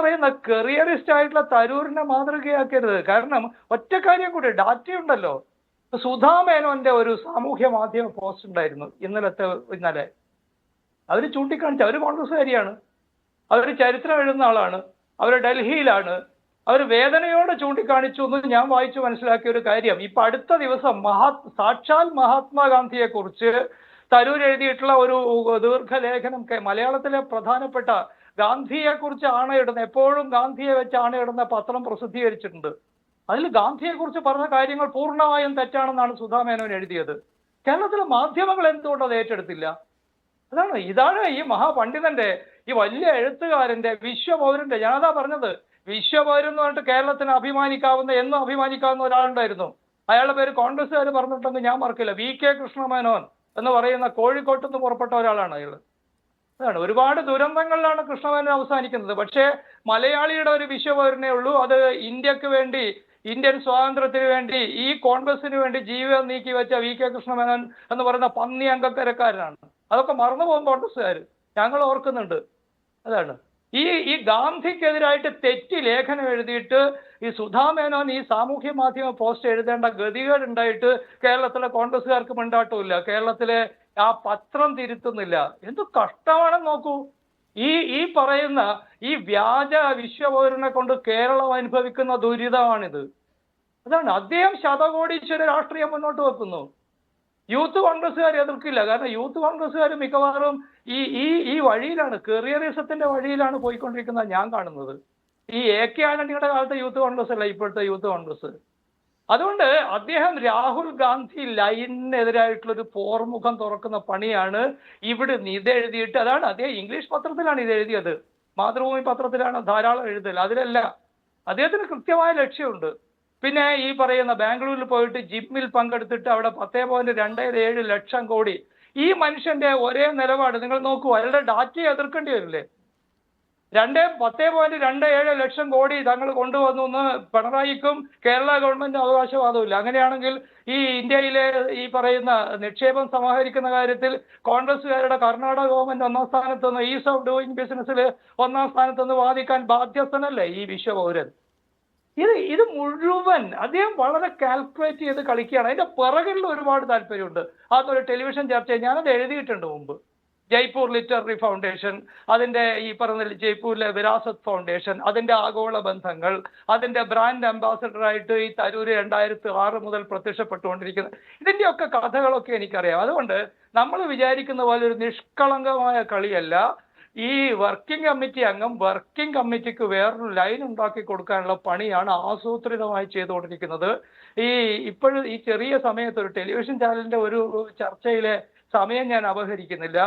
പറയുന്ന കെറിയറിസ്റ്റ് ആയിട്ടുള്ള തരൂരിനെ മാതൃകയാക്കരുത്. കാരണം ഒറ്റ കാര്യം കൂടി ഡാറ്റയുണ്ടല്ലോ സുധാ മേനോന്റെ ഒരു സാമൂഹ്യ മാധ്യമ പോസ്റ്റ് ഉണ്ടായിരുന്നു ഇന്നലത്തെ ഇന്നലെ. അവർ ചൂണ്ടിക്കാണിച്ച അവർ കോൺഗ്രസ്സുകാരിയാണ്. അവർ ചരിത്രം എഴുതുന്ന ആളാണ്. അവർ ഡൽഹിയിലാണ്. അവർ വേദനയോടെ ചൂണ്ടിക്കാണിച്ചു എന്ന് ഞാൻ വായിച്ചു മനസ്സിലാക്കിയ ഒരു കാര്യം. ഇപ്പൊ അടുത്ത ദിവസം മഹാ സാക്ഷാൽ മഹാത്മാഗാന്ധിയെ കുറിച്ച് തരൂർ എഴുതിയിട്ടുള്ള ഒരു ദീർഘലേഖനം മലയാളത്തിലെ പ്രധാനപ്പെട്ട ഗാന്ധിയെ കുറിച്ച് ആണയിടുന്ന എപ്പോഴും ഗാന്ധിയെ വെച്ച് ആണയിടുന്ന പത്രം പ്രസിദ്ധീകരിച്ചിട്ടുണ്ട്. അതിൽ ഗാന്ധിയെ കുറിച്ച് പറഞ്ഞ കാര്യങ്ങൾ പൂർണമായും തെറ്റാണെന്നാണ് സുധാ മേനോൻ എഴുതിയത്. കേരളത്തിലെ മാധ്യമങ്ങൾ എന്തുകൊണ്ട് അത് ഏറ്റെടുത്തില്ല? അതാണ് ഇതാണ് ഈ മഹാപണ്ഡിതന്റെ ഈ വലിയ എഴുത്തുകാരന്റെ വിശ്വപൗരന്റെ ഞാനതാ പറഞ്ഞത് വിശ്വപൗരൻ എന്ന് പറഞ്ഞിട്ട് കേരളത്തിന് അഭിമാനിക്കാവുന്ന എന്നും അഭിമാനിക്കാവുന്ന ഒരാളുണ്ടായിരുന്നു. അയാളുടെ പേര് കോൺഗ്രസ്സുകാർ പറഞ്ഞിട്ടുണ്ടെങ്കിൽ ഞാൻ മറക്കില്ല. വി കെ കൃഷ്ണമേനോൻ എന്ന് പറയുന്ന കോഴിക്കോട്ട് നിന്ന് പുറപ്പെട്ട ഒരാളാണ് അയാൾ അതാണ്. ഒരുപാട് ദുരന്തങ്ങളിലാണ് കൃഷ്ണമേനോൻ അവസാനിക്കുന്നത്. പക്ഷേ മലയാളിയുടെ ഒരു വിശ്വപൗരനേ ഉള്ളൂ. അത് ഇന്ത്യയ്ക്ക് വേണ്ടി ഇന്ത്യൻ സ്വാതന്ത്ര്യത്തിന് വേണ്ടി ഈ കോൺഗ്രസിന് വേണ്ടി ജീവിതം നീക്കി വെച്ച വി കെ കൃഷ്ണമേനോൻ എന്ന് പറയുന്ന പന്നി അംഗക്കരക്കാരനാണ് അതൊക്കെ മറന്നു പോകും കോൺഗ്രസ്സുകാർ ഞങ്ങൾ ഓർക്കുന്നുണ്ട്. അതാണ്. ഈ ഈ ഗാന്ധിക്കെതിരായിട്ട് തെറ്റി ലേഖനം എഴുതിയിട്ട് ഈ സുധാ മേനോൻ ഈ സാമൂഹ്യ മാധ്യമ പോസ്റ്റ് എഴുതേണ്ട ഗതികേട് ഉണ്ടായിട്ട് കേരളത്തിലെ കോൺഗ്രസ്സുകാർക്ക് മിണ്ടാട്ടമില്ല കേരളത്തിലെ ആ പത്രം തിരുത്തുന്നില്ല. എന്ത് കഷ്ടമാണെന്ന് നോക്കൂ. ഈ ഈ പറയുന്ന ഈ വ്യാജ വിശ്വപൗരനെ കൊണ്ട് കേരളം അനുഭവിക്കുന്ന ദുരിതമാണിത്. അതാണ് അദ്ദേഹം ശതകോടീശ്വര രാഷ്ട്രീയം മുന്നോട്ട് വെക്കുന്നു. യൂത്ത് കോൺഗ്രസ്സുകാർ എതിർക്കില്ല കാരണം യൂത്ത് കോൺഗ്രസ്സുകാർ മിക്കവാറും ഈ ഈ ഈ വഴിയിലാണ് കെറിയറിസത്തിന്റെ വഴിയിലാണ് പോയിക്കൊണ്ടിരിക്കുന്നത് ഞാൻ കാണുന്നത്. ഈ എ കെ ആന്റണിയുടെ കാലത്തെ യൂത്ത് കോൺഗ്രസ് അല്ല ഇപ്പോഴത്തെ യൂത്ത് കോൺഗ്രസ് അതുകൊണ്ട് അദ്ദേഹം രാഹുൽ ഗാന്ധി ലൈനിനെതിരായിട്ടുള്ള ഒരു പോർമുഖം തുറക്കുന്ന പണിയാണ് ഇവിടെ ഇതെഴുതിയിട്ട് അതാണ് അദ്ദേഹം ഇംഗ്ലീഷ് പത്രത്തിലാണ് ഇത് എഴുതിയത് മാതൃഭൂമി പത്രത്തിലാണ് ധാരാളം എഴുതൽ. അതിലല്ല അദ്ദേഹത്തിന് കൃത്യമായ ലക്ഷ്യമുണ്ട്. പിന്നെ ഈ പറയുന്ന ബാംഗ്ലൂരിൽ പോയിട്ട് ജിമ്മിൽ പങ്കെടുത്തിട്ട് അവിടെ പത്തേ പോയിന്റ് രണ്ട് ഏഴ് ലക്ഷം കോടി. ഈ മനുഷ്യന്റെ ഒരേ നിലപാട് നിങ്ങൾ നോക്കൂ അയാളുടെ ഡാറ്റയെ എതിർക്കേണ്ടി വരില്ലേ? രണ്ട് പത്തേ പോയിന്റ് രണ്ട് ഏഴ് ലക്ഷം കോടി തങ്ങൾ കൊണ്ടുവന്നു എന്ന് പിണറായിക്കും കേരള ഗവൺമെന്റ് അവകാശവാദമില്ല അങ്ങനെയാണെങ്കിൽ ഈ ഇന്ത്യയിലെ ഈ പറയുന്ന നിക്ഷേപം സമാഹരിക്കുന്ന കാര്യത്തിൽ കോൺഗ്രസ്സുകാരുടെ കർണാടക ഗവൺമെന്റ് ഒന്നാം സ്ഥാനത്ത് നിന്ന് ഈസ് ഓഫ് ഡൂയിങ് ബിസിനസ്സിൽ ഒന്നാം സ്ഥാനത്ത് നിന്ന് വാദിക്കാൻ ബാധ്യസ്ഥനല്ലേ ഈ വിശ്വപൗരൻ? ഇത് ഇത് മുഴുവൻ അദ്ദേഹം വളരെ കാൽക്കുലേറ്റ് ചെയ്ത് കളിക്കുകയാണ്. അതിന്റെ പിറകിൽ ഒരുപാട് താല്പര്യമുണ്ട്. അതൊരു ടെലിവിഷൻ ചർച്ച ഞാനത് എഴുതിയിട്ടുണ്ട് മുമ്പ്. ജയ്പൂർ ലിറ്റററി ഫൗണ്ടേഷൻ അതിന്റെ ഈ പറഞ്ഞ ജയ്പൂരിലെ വിരാസത് ഫൗണ്ടേഷൻ അതിന്റെ ആഗോള ബന്ധങ്ങൾ അതിന്റെ ബ്രാൻഡ് അംബാസഡർ ആയിട്ട് ഈ തരൂര് രണ്ടായിരത്തി ആറ് മുതൽ പ്രത്യക്ഷപ്പെട്ടുകൊണ്ടിരിക്കുന്നത് ഇതിന്റെയൊക്കെ കഥകളൊക്കെ എനിക്കറിയാം. അതുകൊണ്ട് നമ്മൾ വിചാരിക്കുന്ന പോലെ ഒരു നിഷ്കളങ്കമായ കളിയല്ല. ഈ വർക്കിംഗ് കമ്മിറ്റി അംഗം വർക്കിംഗ് കമ്മിറ്റിക്ക് വേറൊരു ലൈൻ ഉണ്ടാക്കി കൊടുക്കാനുള്ള പണിയാണ് ആസൂത്രിതമായി ചെയ്തുകൊണ്ടിരിക്കുന്നത്. ഈ ഇപ്പോഴും ഈ ചെറിയ സമയത്ത് ഒരു ടെലിവിഷൻ ചാനലിന്റെ ഒരു ചർച്ചയിലെ സമയം ഞാൻ അപഹരിക്കുന്നില്ല.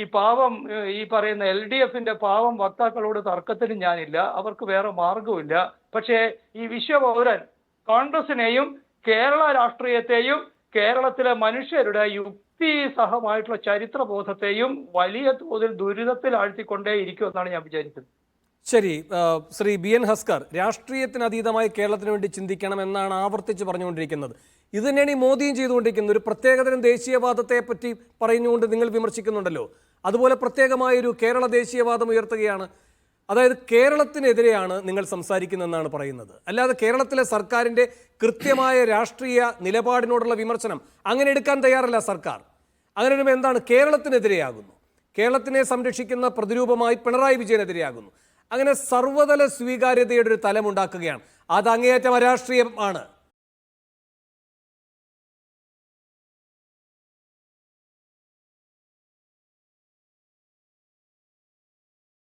ഈ പാവം ഈ പറയുന്ന എൽ ഡി എഫിന്റെ പാവം വക്താക്കളോട് തർക്കത്തിന് ഞാനില്ല. അവർക്ക് വേറെ മാർഗവുമില്ല പക്ഷേ ഈ വിശ്വപൗരൻ കോൺഗ്രസിനെയും കേരള രാഷ്ട്രീയത്തെയും കേരളത്തിലെ മനുഷ്യരുടെ യുക്തി സഹമായിട്ടുള്ള ചരിത്രബോധത്തെയും വലിയ തോതിൽ ദുരിതത്തിൽ ആഴ്ത്തിക്കൊണ്ടേ ഇരിക്കുമെന്നാണ് ഞാൻ വിചാരിക്കുന്നത്. ശരി ശ്രീ ബി എൻ ഹസ്കർ രാഷ്ട്രീയത്തിന് അതീതമായി കേരളത്തിന് വേണ്ടി ചിന്തിക്കണം എന്നാണ് ആവർത്തിച്ച് പറഞ്ഞുകൊണ്ടിരിക്കുന്നത്. ഇത് തന്നെയാണ് ഈ മോദിയും ചെയ്തുകൊണ്ടിരിക്കുന്നത്. ഒരു പ്രത്യേകതരം ദേശീയവാദത്തെ പറ്റി പറഞ്ഞുകൊണ്ട് നിങ്ങൾ വിമർശിക്കുന്നുണ്ടല്ലോ. അതുപോലെ പ്രത്യേകമായൊരു കേരള ദേശീയവാദം ഉയർത്തുകയാണ്. അതായത് കേരളത്തിനെതിരെയാണ് നിങ്ങൾ സംസാരിക്കുന്നതെന്നാണ് പറയുന്നത്. അല്ലാതെ കേരളത്തിലെ സർക്കാരിന്റെ കൃത്യമായ രാഷ്ട്രീയ നിലപാടിനോടുള്ള വിമർശനം അങ്ങനെ എടുക്കാൻ തയ്യാറല്ല സർക്കാർ. വരുമ്പോൾ എന്താണ്? കേരളത്തിനെതിരെയാകുന്നു. കേരളത്തിനെ സംരക്ഷിക്കുന്ന പ്രതിരൂപമായി പിണറായി വിജയനെതിരെയാകുന്നു. അങ്ങനെ സർവതല സ്വീകാര്യതയുടെ ഒരു തലമുണ്ടാക്കുകയാണ്. അത് അങ്ങേയറ്റം അരാഷ്ട്രീയമാണ്.